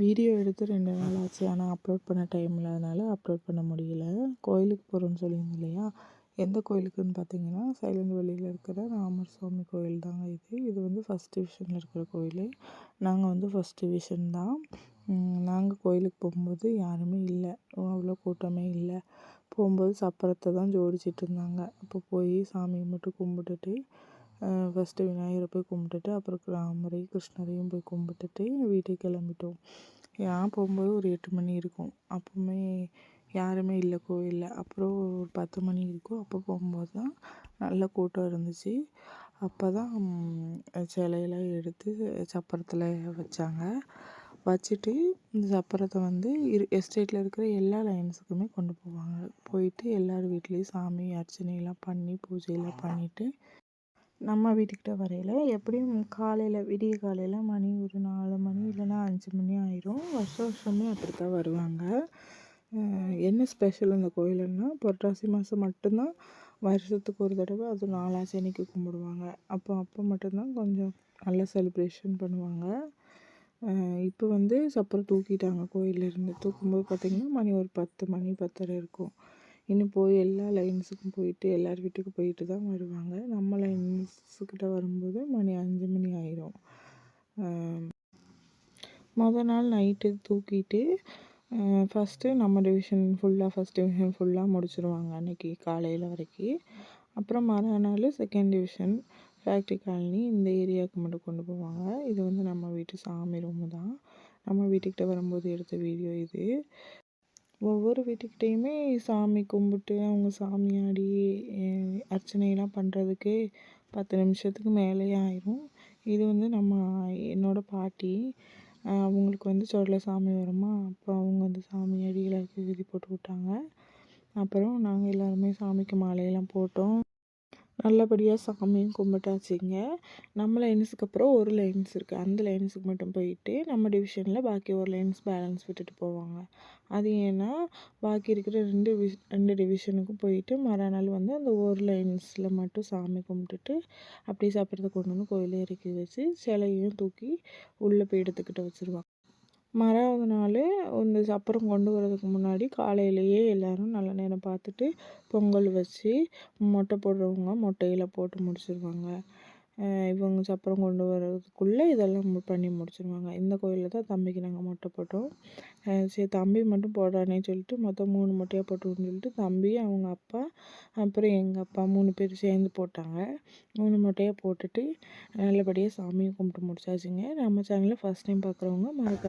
Video எடுத்து ரெண்டு நாள் ஆச்சு. ஆனால் அப்லோட் பண்ண டைம் இல்லாதனால அப்லோட் பண்ண முடியல. கோயிலுக்கு போகிறோன்னு சொல்லியிருந்தேன் இல்லையா? எந்த கோயிலுக்குன்னு பார்த்தீங்கன்னா சைலண்ட் வழியில் இருக்கிற ராமர் சுவாமி கோயில் தாங்க இது. இது வந்து ஃபஸ்ட் டிவிஷனில் இருக்கிற கோயில். நாங்கள் வந்து ஃபஸ்ட் டிவிஷன் தான். நாங்கள் கோயிலுக்கு போகும்போது யாருமே இல்லை. அவ்வளோ கூட்டமே இல்லை. போகும்போது சப்பரத்தை தான் ஜோடிச்சிட்டு இருந்தாங்க. அப்போ போய் சாமியை மட்டும் கும்பிட்டுட்டு ஃபஸ்ட்டு விநாயகரை போய் கும்பிட்டுட்டு அப்புறம் ராமரையும் கிருஷ்ணரையும் போய் கும்பிட்டுட்டு வீட்டுக்கு கிளம்பிட்டோம். நான் போகும்போது ஒரு எட்டு மணி இருக்கும். அப்போவுமே யாருமே இல்லை கோவிலில். அப்புறம் ஒரு பத்து மணி இருக்கும். அப்போ போகும்போது தான் நல்ல கூட்டம் இருந்துச்சு. அப்போ தான் சிலையெல்லாம் எடுத்து சப்பரத்தில் வச்சாங்க. வச்சுட்டு இந்த சப்பரத்தை வந்து இரு எஸ்டேட்டில் இருக்கிற எல்லா லைன்ஸுக்குமே கொண்டு போவாங்க. போயிட்டு எல்லார் வீட்லேயும் சாமி அர்ச்சனையெல்லாம் பண்ணி பூஜையெல்லாம் பண்ணிவிட்டு நம்ம வீட்டுக்கிட்ட வரையில் எப்படியும் காலையில் விடிய காலையில் மணி ஒரு நாலு மணி இல்லைன்னா அஞ்சு மணி ஆயிரும். வருஷம் வருஷமே அப்படி தான் வருவாங்க என்ன ஸ்பெஷல் இந்த கோயிலுன்னா புரட்டாசி மாதம் மட்டும்தான் வருஷத்துக்கு ஒரு தடவை அது நாலாச்சனிக்கு கும்பிடுவாங்க. அப்போ அப்போ மட்டும்தான் கொஞ்சம் நல்ல செலிப்ரேஷன் பண்ணுவாங்க. இப்போ வந்து சப்பரம் தூக்கிட்டாங்க கோயிலேருந்து தூக்கும்போது பார்த்திங்கன்னா மணி ஒரு பத்து மணி பத்தரை இருக்கும். இன்னும் போய் எல்லா லைன்ஸுக்கும் போயிட்டு எல்லார் வீட்டுக்கும் போயிட்டு தான் வருவாங்க. நம்ம லைன் லைன்ஸுக்கிட்ட வரும்போது மணி அஞ்சு மணி ஆயிரும். மொதல் நாள் நைட்டு தூக்கிட்டு ஃபஸ்ட்டு நம்ம டிவிஷன் ஃபுல்லாக ஃபஸ்ட் டிவிஷன் ஃபுல்லாக முடிச்சிருவாங்க அன்றைக்கி காலையில் வரைக்கும் அப்புறம் மறுநாள் செகண்ட் டிவிஷன் ஃபேக்ட்ரி காலனி இந்த ஏரியாவுக்கு மட்டும் கொண்டு போவாங்க. இது வந்து நம்ம வீட்டு சாமி ரூமு தான். நம்ம வீட்டுக்கிட்ட வரும்போது எடுத்த வீடியோ இது. ஒவ்வொரு வீட்டுக்கிட்டேயுமே சாமி கும்பிட்டு அவங்க சாமி ஆடி அர்ச்சனையெல்லாம் பண்ணுறதுக்கே பத்து நிமிஷத்துக்கு மேலேயே ஆயிரும். இது வந்து நம்ம என்னோடய பாட்டி அவங்களுக்கு வந்து சொடல சாமி வருமா அப்போ அவங்க வந்து சாமி அடியில் இருக்க விதி போட்டு விட்டாங்க. அப்புறம் நாங்கள் எல்லாருமே சாமிக்கு மாலையெல்லாம் போட்டோம். நல்லபடியாக சாமியும் கும்பிட்டாச்சுங்க. நம்ம லைன்ஸுக்கு அப்புறம் ஒரு லைன்ஸ் இருக்குது அந்த லைன்ஸுக்கு மட்டும் போயிட்டு நம்ம டிவிஷனில் பாக்கி ஒரு லைன்ஸ் பேலன்ஸ் விட்டுட்டு போவாங்க. அது ஏன்னா பாக்கி இருக்கிற ரெண்டு ரெண்டு டிவிஷனுக்கும் போயிட்டு மறுநாள் வந்து அந்த ஒரு லைன்ஸில் மட்டும் சாமி கும்பிட்டுட்டு அப்படியே சாப்பிட்றத கொண்டு வந்து கோயிலே இறக்கி வச்சு சிலையும் தூக்கி உள்ளே போய் எடுத்துக்கிட்டு வச்சுருவாங்க. மறாவது நாள் இந்த சப்பரம் கொண்டு வரதுக்கு முன்னாடி காலையிலேயே எல்லோரும் நல்ல நேரம் பார்த்துட்டு பொங்கல் வச்சு மொட்டை போடுறவங்க மொட்டையில் போட்டு முடிச்சிருவாங்க. இவங்க சப்பரம் கொண்டு வர்றதுக்குள்ளே இதெல்லாம் பண்ணி முடிச்சிருவாங்க. இந்த கோயிலில் தான் தம்பிக்கு நாங்கள் மொட்டை போட்டோம். சரி தம்பி மட்டும் போடுறானே சொல்லிட்டு மொத்தம் மூணு மொட்டையாக போட்டுக்கணும்னு சொல்லிட்டு தம்பி அவங்க அப்பா அப்புறம் எங்கள் அப்பா மூணு பேர் சேர்ந்து போட்டாங்க. மூணு மொட்டையாக போட்டுட்டு நல்லபடியாக சாமியை கும்பிட்டு முடிச்சாச்சுங்க. நம்ம சேனலில் ஃபஸ்ட் டைம் பார்க்குறவங்க மறக்க